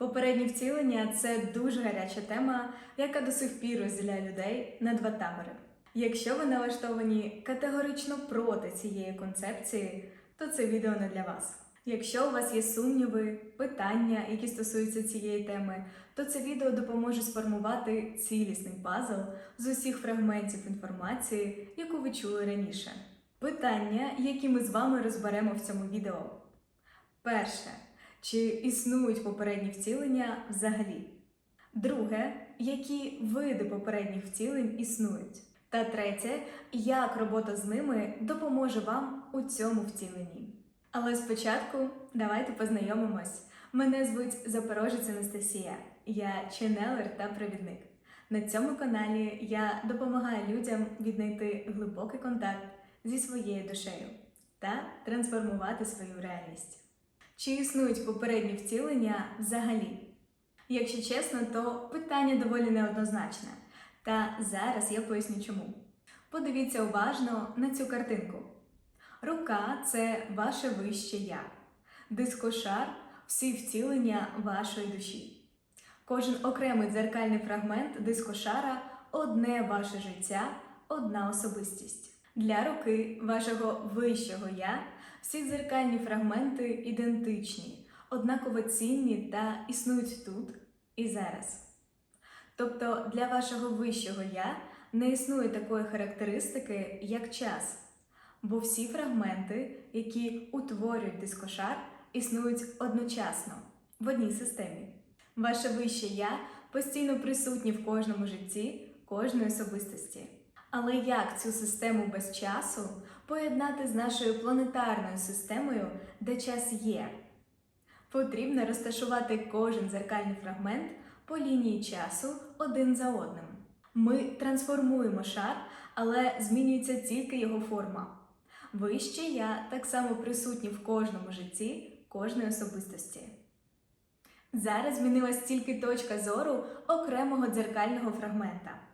Попередні втілення це дуже гаряча тема, яка до сих пір розділяє людей на два табори. Якщо ви налаштовані категорично проти цієї концепції, то це відео не для вас. Якщо у вас є сумніви, питання, які стосуються цієї теми, то це відео допоможе сформувати цілісний пазл з усіх фрагментів інформації, яку ви чули раніше. Питання, які ми з вами розберемо в цьому відео. Перше. Чи існують попередні втілення взагалі? Друге, які види попередніх втілень існують? Та третє, як робота з ними допоможе вам у цьому втіленні. Але спочатку давайте познайомимось. Мене звуть Запорожець Анастасія, я ченелер та провідник. На цьому каналі я допомагаю людям віднайти глибокий контакт зі своєю душею та трансформувати свою реальність. Чи існують попередні втілення взагалі? Якщо чесно, то питання доволі неоднозначне. Та зараз я поясню чому. Подивіться уважно на цю картинку. Рука це ваше вище я, дискошар всі втілення вашої душі. Кожен окремий дзеркальний фрагмент дискошара одне ваше життя, одна особистість. Для руки вашого вищого я всі дзеркальні фрагменти ідентичні, однаково цінні та існують тут і зараз. Тобто для вашого вищого я не існує такої характеристики, як час, бо всі фрагменти, які утворюють дискошар, існують одночасно в одній системі. Ваше вище я постійно присутнє в кожному житті кожної особистості. Але як цю систему без часу поєднати з нашою планетарною системою, де час є? Потрібно розташувати кожен дзеркальний фрагмент по лінії часу один за одним. Ми трансформуємо шар, але змінюється тільки його форма. Вище я так само присутні в кожному житті кожної особистості. Зараз змінилась тільки точка зору окремого дзеркального фрагмента.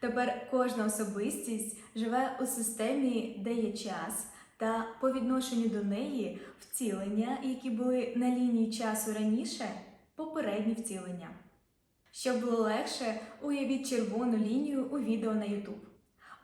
Тепер кожна особистість живе у системі, де є час, та по відношенню до неї втілення, які були на лінії часу раніше, попередні втілення. Щоб було легше, уявіть червону лінію у відео на YouTube.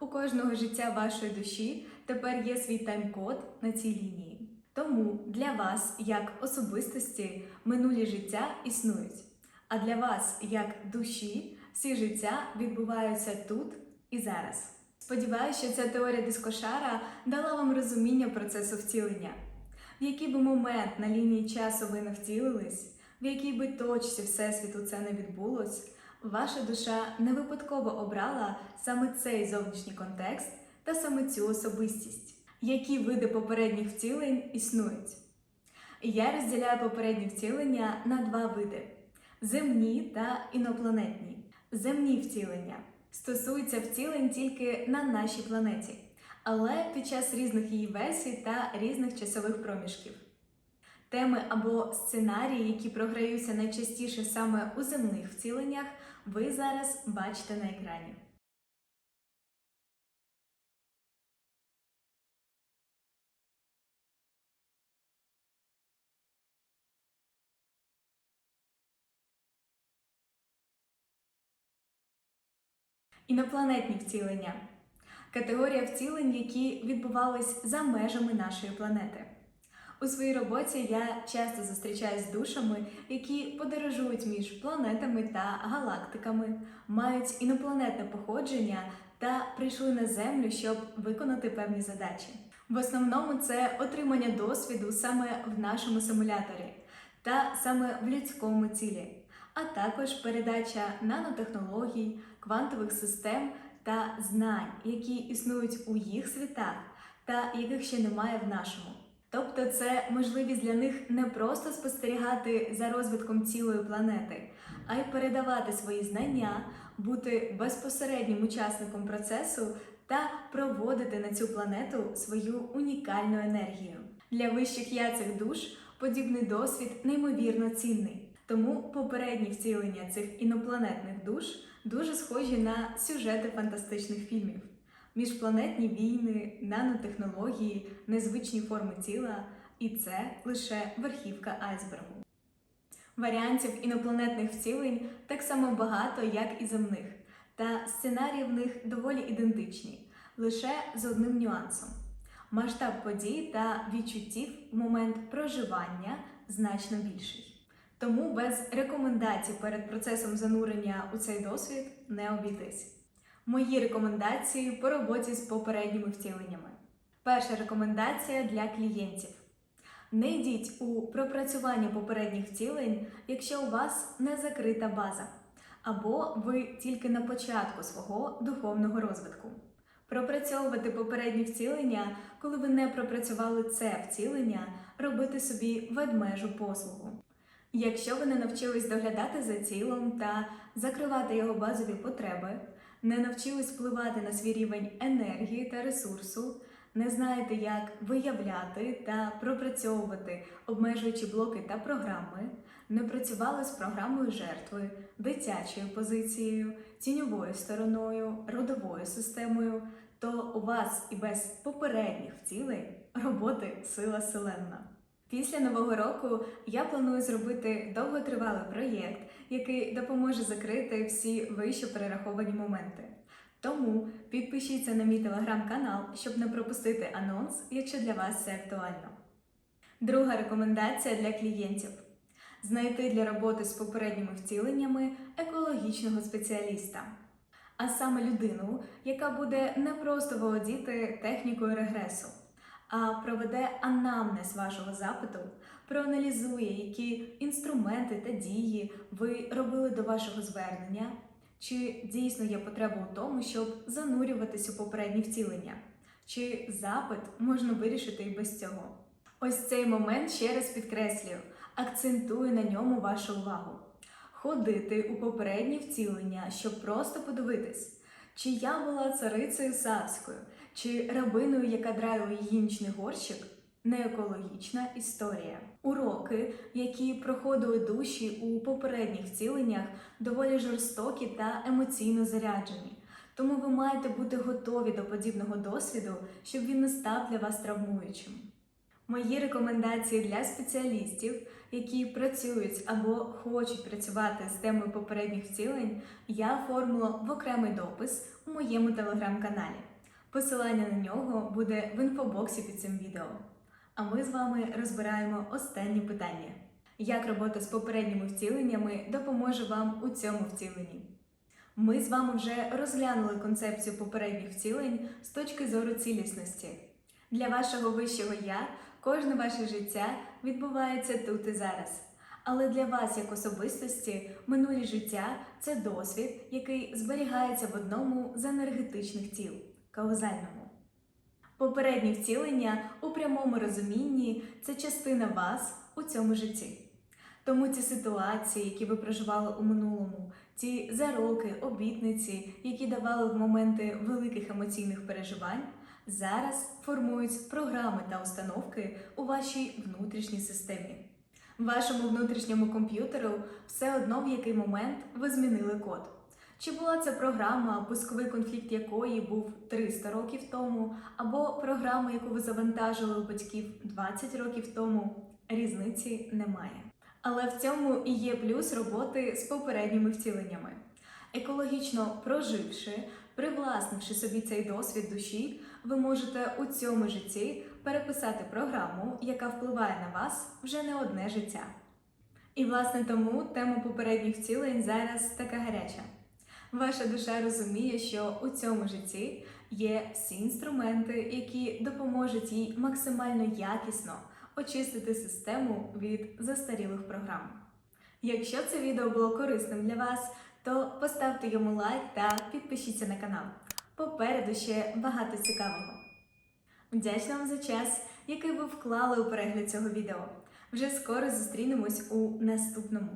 У кожного життя вашої душі тепер є свій тайм-код на цій лінії. Тому для вас, як особистості, минулі життя існують. А для вас, як душі, всі життя відбуваються тут і зараз. Сподіваюся, що ця теорія дискошара дала вам розуміння процесу втілення. В який би момент на лінії часу ви не втілились, в якій би точці Всесвіту це не відбулось, ваша душа не випадково обрала саме цей зовнішній контекст та саме цю особистість. Які види попередніх втілень існують? Я розділяю попередні втілення на два види: земні та інопланетні. Земні втілення стосуються втілень тільки на нашій планеті, але під час різних її версій та різних часових проміжків. Теми або сценарії, які програються найчастіше саме у земних втіленнях, ви зараз бачите на екрані. Інопланетні втілення категорія втілень, які відбувались за межами нашої планети. У своїй роботі я часто зустрічаюсь з душами, які подорожують між планетами та галактиками, мають інопланетне походження та прийшли на Землю, щоб виконати певні задачі. В основному це отримання досвіду саме в нашому симуляторі та саме в людському тілі, а також передача нанотехнологій, квантових систем та знань, які існують у їх світах та яких ще немає в нашому. Тобто це можливість для них не просто спостерігати за розвитком цілої планети, а й передавати свої знання, бути безпосереднім учасником процесу та проводити на цю планету свою унікальну енергію. Для вищих я цих душ подібний досвід неймовірно цінний. Тому попередні втілення цих інопланетних душ дуже схожі на сюжети фантастичних фільмів. Міжпланетні війни, нанотехнології, незвичні форми тіла, і це лише верхівка айсбергу. Варіантів інопланетних втілень так само багато, як і земних, та сценарії в них доволі ідентичні, лише з одним нюансом. Масштаб подій та відчуттів в момент проживання значно більший. Тому без рекомендацій перед процесом занурення у цей досвід не обійтись. Мої рекомендації по роботі з попередніми втіленнями. Перша рекомендація для клієнтів. Не йдіть у пропрацювання попередніх втілень, якщо у вас не закрита база, або ви тільки на початку свого духовного розвитку. Пропрацьовувати попередні втілення, коли ви не пропрацювали це втілення, робити собі ведмежу послугу. Якщо ви не навчились доглядати за тілом та закривати його базові потреби, не навчились впливати на свій рівень енергії та ресурсу, не знаєте, як виявляти та пропрацьовувати обмежуючі блоки та програми, не працювали з програмою жертви, дитячою позицією, тіньовою стороною, родовою системою, то у вас і без попередніх втілень роботи сила селенна. Після нового року я планую зробити довготривалий проєкт, який допоможе закрити всі вище перераховані моменти. Тому підпишіться на мій телеграм-канал, щоб не пропустити анонс, якщо для вас це актуально. Друга рекомендація для клієнтів: знайти для роботи з попередніми втіленнями екологічного спеціаліста, а саме людину, яка буде не просто володіти технікою регресу, проведе анамнез вашого запиту, проаналізує, які інструменти та дії ви робили до вашого звернення. Чи дійсно є потреба у тому, щоб занурюватись у попередні втілення? Чи запит можна вирішити і без цього? Ось цей момент ще раз підкреслюю, акцентую на ньому вашу увагу. Ходити у попередні втілення, щоб просто подивитись, чи я була царицею савською, чи рабиною, яка драїла яєчний горщик, не екологічна історія. Уроки, які проходили душі у попередніх втіленнях, доволі жорстокі та емоційно заряджені. Тому ви маєте бути готові до подібного досвіду, щоб він не став для вас травмуючим. Мої рекомендації для спеціалістів, які працюють або хочуть працювати з темою попередніх втілень, я оформила в окремий допис у моєму телеграм-каналі. Посилання на нього буде в інфобоксі під цим відео. А ми з вами розбираємо останнє питання: як робота з попередніми втіленнями допоможе вам у цьому втіленні? Ми з вами вже розглянули концепцію попередніх втілень з точки зору цілісності. Для вашого вищого я кожне ваше життя відбувається тут і зараз. Але для вас, як особистості, минулі життя це досвід, який зберігається в одному з енергетичних тіл каузальному. Попередні втілення у прямому розумінні це частина вас у цьому житті. Тому ці ситуації, які ви проживали у минулому, ті зароки, обітниці, які давали в моменти великих емоційних переживань, зараз формують програми та установки у вашій внутрішній системі. Вашому внутрішньому комп'ютеру все одно в який момент ви змінили код. Чи була це програма, пусковий конфлікт якої був 300 років тому, або програма, яку ви завантажили у батьків 20 років тому, різниці немає. Але в цьому і є плюс роботи з попередніми втіленнями. Екологічно проживши, привласнивши собі цей досвід душі, ви можете у цьому житті переписати програму, яка впливає на вас вже не одне життя. І власне тому тема попередніх втілень зараз така гаряча. Ваша душа розуміє, що у цьому житті є всі інструменти, які допоможуть їй максимально якісно очистити систему від застарілих програм. Якщо це відео було корисним для вас, то поставте йому лайк та підпишіться на канал. Попереду ще багато цікавого. Вдячна вам за час, який ви вклали у перегляд цього відео. Вже скоро зустрінемось у наступному.